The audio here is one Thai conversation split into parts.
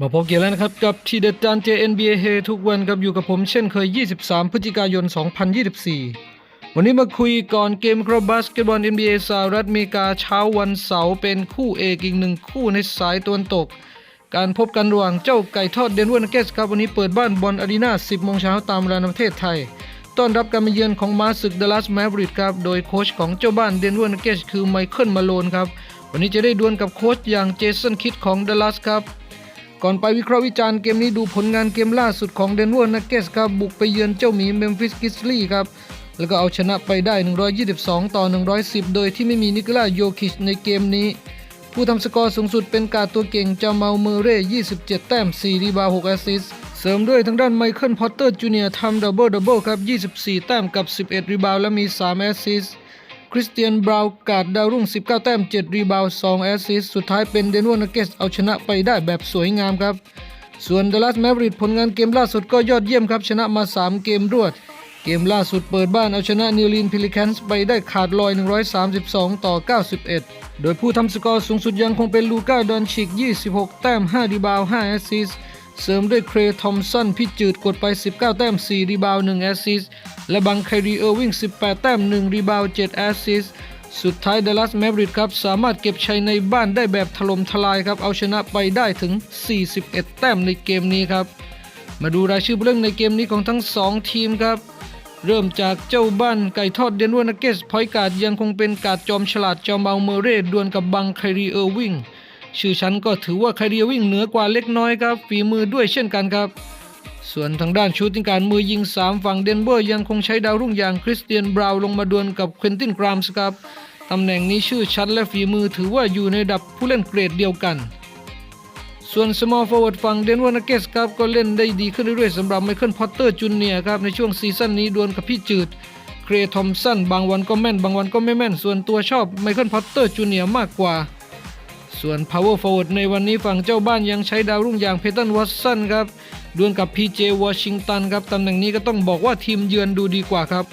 มาพบกันแล้วนะครับกับทีเด็ดจานเจ NBA เฮทุกวันครับอยู่กับผมเช่นเคย 23 พฤศจิกายน 2024 วันนี้มาคุยก่อนเกมครับบาสเกตบอล NBA สหรัฐอเมริกาเช้าวันเสาร์เป็นคู่เอกอีกหนึ่งคู่ในสายตะวันตก การพบกันระหว่างเจ้าไก่ทอดเดนเวอร์นักเกสครับวันนี้เปิดบ้านบอลอารีนา10 โมงเช้าตามเวลาในประเทศไทย ต้อนรับการมาเยือนของมาศึกดัลลัสแมวริกครับโดยโค้ชของเจ้าบ้านเดนเวอร์นักเกสคือไมเคิลมาโลนครับวันนี้จะได้ดวลกับโค้ชอย่างเจสันคิดของดัลลัสครับ ก่อนไปวิเคราะห์วิจารณ์เกมนี้ดูผลงานเกมล่าสุดของเดนเวอร์นักเกสครับ บุกไปเยือนเจ้าหมีเมมฟิสกิสลี่ครับ แล้วก็เอาชนะไปได้ 122 ต่อ 110 โดยที่ไม่มีนิโคลาโยคิชในเกมนี้ ผู้ทำสกอร์สูงสุดเป็นการตัวเก่งจามาลเมอร์เร่ 27 แต้ม 4 รีบาวด์6แอสซิสเสริมด้วยทางด้านไมเคิลพอตเตอร์จูเนียร์ทำดับเบิลดับเบิลครับ 24 แต้มกับ 11 รีบาวและมี 3 แอสซิส คริสเตียนบราวกาดดาวรุ่ง 19 แต้ม 7 รีบาว2แอสซิสสุดท้ายเป็นเดนเวอร์นักเกสเอาชนะไปได้แบบสวยงามครับ ส่วนดัลลัสแมวริดผลงานเกมล่าสุดก็ยอดเยี่ยมครับ ชนะมา 3 เกมรวด เกมล่าสุดเปิดบ้านเอาชนะนิวลีนพิลิแคนส์ไปได้ขาดลอย 132 ต่อ 91 โดยผู้ทำสกอร์สูงสุดยังคงเป็นลูก้าดอนชิก 26 แต้ม 5 รีบาว 5 แอสซิสเสริมด้วยเครทอมสันพิจืดกดไป 19 แต้ม 4 รีบาว 1 แอสซิส และบังไครีเออร์วิง 18 แต้ม 1 รีบาวด์7แอสซิสสุดท้ายดัลลัสแมวริดครับ สามารถเก็บชัยในบ้านได้แบบถล่มทลายครับ เอาชนะไปได้ถึง 41 แต้มในเกมนี้ครับ มาดูรายชื่อผู้เล่นในเกมนี้ของทั้ง 2 ทีมครับ เริ่มจากเจ้าบ้านไก่ทอดเดนเวอร์นักเกสพอยการ์ดยังคงเป็นการ์ดจอมฉลาดจอมเบาเมเร่ดวลกับบังไครีเออร์วิงชื่อฉันก็ถือว่าไครีเออร์วิงเหนือกว่าเล็กน้อยครับฝีมือด้วยเช่นกันครับ ส่วนทางด้านชูติงการมือยิง 3 ฝั่งเดนเวอร์ยังคงใช้ดาวรุ่งอย่างคริสเตียนบราวลงมาดวลกับเควินตินกรามส์ครับตำแหน่งนี้ชื่อชั้นและฝีมือถือว่าอยู่ในดับผู้เล่นเกรดเดียวกัน ส่วน small forward ฝั่งเดนเวอร์นักเกสครับก็เล่นได้ดีขึ้นเรื่อยๆสำหรับไมเคิลพอตเตอร์จูเนียครับในช่วงซีซั่นนี้ดวลกับพี่จืดเครย์ทอมสันบางวันก็แม่น บางวันก็ไม่แม่น ส่วนตัวชอบไมเคิลพอตเตอร์จูเนียมากกว่า ส่วน power forward ในวันนี้ฝั่งเจ้าบ้านยังใช้ดาวรุ่งอย่างเพตันวัตสันครับ ดวลกับ PJ วอชิงตันครับตำแหน่งนี้ก็ต้องบอกว่าทีมเยือนดูดีกว่าครับ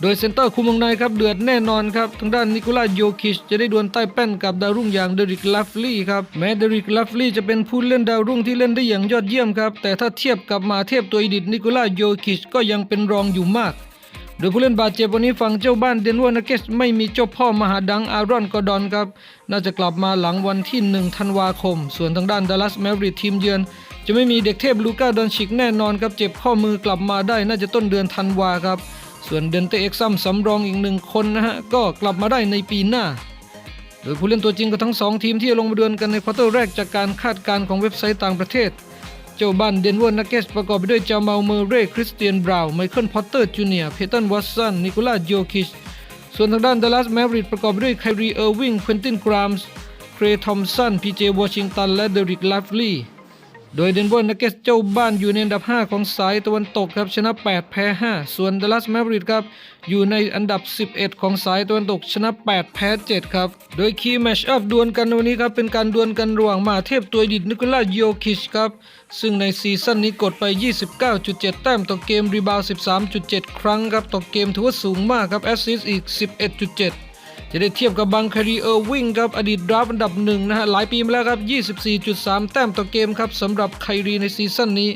โดยเซนเตอร์คุมวงในครับเดือดแน่นอนครับทางด้านนิโคลาโยคิชจะได้ดวลใต้แป้นกับดาวรุ่งอย่างเดริกลัฟลี่ครับแม้เดริกลัฟลี่จะเป็นผู้เล่นดาวรุ่งที่เล่นได้อย่างยอดเยี่ยมครับแต่ถ้าเทียบกับมาเทพตัวอดิตนิโคลาโยคิชก็ยังเป็นรองอยู่มากโดยผู้เล่นบาดเจ็บวันนี้ฝั่งเจ้าบ้านเดนเวอร์นักเกสไม่มีเจ้าพ่อมหาดังอารอนกอร์ดอนครับ น่าจะกลับมาหลังวันที่ 1 ธันวาคม ส่วนทางด้านดัลลัสแมริดทีมเยือน จะไม่มีเด็กเทพลูก้าดอนชิกแน่นอนครับเจ็บข้อมือกลับมาได้น่าจะต้นเดือนธันวาครับ ส่วนเดนเตเอ็กซัมสำรองอีกหนึ่งคนนะฮะก็กลับมาได้ในปีหน้า โดยผู้เล่นตัวจริงก็ทั้ง 2 ทีมที่ลงมาเดือนกันในควอเตอร์แรกจากการคาดการณ์ของเว็บไซต์ต่างประเทศ เจ้าบ้านเดนเวอร์นักเกสประกอบไปด้วยจามาลเมอร์เร่คริสเตียนบราวน์ไมเคิลพอตเตอร์จูเนียร์เพตันวัตสันนิโคลาโยคิชส่วนทางด้านดัลลัสแมริดประกอบไปด้วยไครีเออร์วิงควินตินกรามส์เครย์ทอมสันพีเจวอชิงตันและเดริกลัฟลีย์ โดยเดนเวอร์นักเกสเจ้าบ้านอยู่ในอันดับ 5 ของสายตะวันตกครับชนะ 8 แพ้ 5 ส่วนดัลลัสแมวริดครับอยู่ในอันดับ 11 ของสายตะวันตกชนะ 8 แพ้ 7 ครับ โดยคีย์แมชอัพดวลกันในวันนี้ครับ เป็นการดวลกันระหว่างมาเทพตัวดิตนิโคลาโยคิชครับ ซึ่งในซีซั่นนี้กดไป 29.7 แต้มต่อเกมรีบาวด์13.7 ครั้งครับต่อเกมถือว่าสูงมากครับแอสซิสต์อีก 11.7 จะได้เทียบกับบังคารีเออร์วิงครับอดีตดราฟอันดับหนึ่งนะฮะหลายปีมาแล้วครับ 24.3 แต้มต่อเกมครับสำหรับไครีในซีซั่นนี้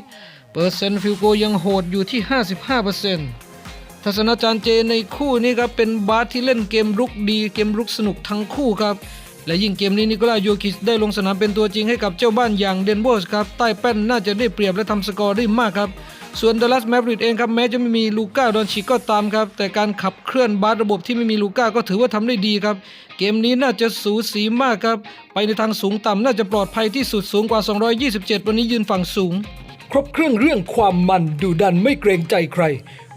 เปอร์เซ็นต์ฟิลโกยังโหดอยู่ที่ 55%ทัศนาจารย์เจในคู่นี้ครับเป็นบาสที่เล่นเกมรุกดีเกมรุกสนุกทั้งคู่ครับ และยิ่งเกมนี้นิโคลาโยคิชได้ลงสนามเป็นตัวจริงให้กับเจ้าบ้านอย่างเดนเวอร์สครับใต้แป้นน่าจะได้เปรียบและทำสกอร์ได้มากครับส่วนดัลลัสแมวริดเองครับแม้จะไม่มีลูก้าดอนชิก็ตามครับ แต่การขับเคลื่อนบาสระบบที่ไม่มีลูก้าก็ถือว่าทำได้ดีครับ เกมนี้น่าจะสูสีมากครับ ไปในทางสูงต่ำน่าจะปลอดภัยที่สุดสูงกว่า 227 วันนี้ยืนฝั่งสูง ครบเครื่องเรื่องความมันดูดันไม่เกรงใจใคร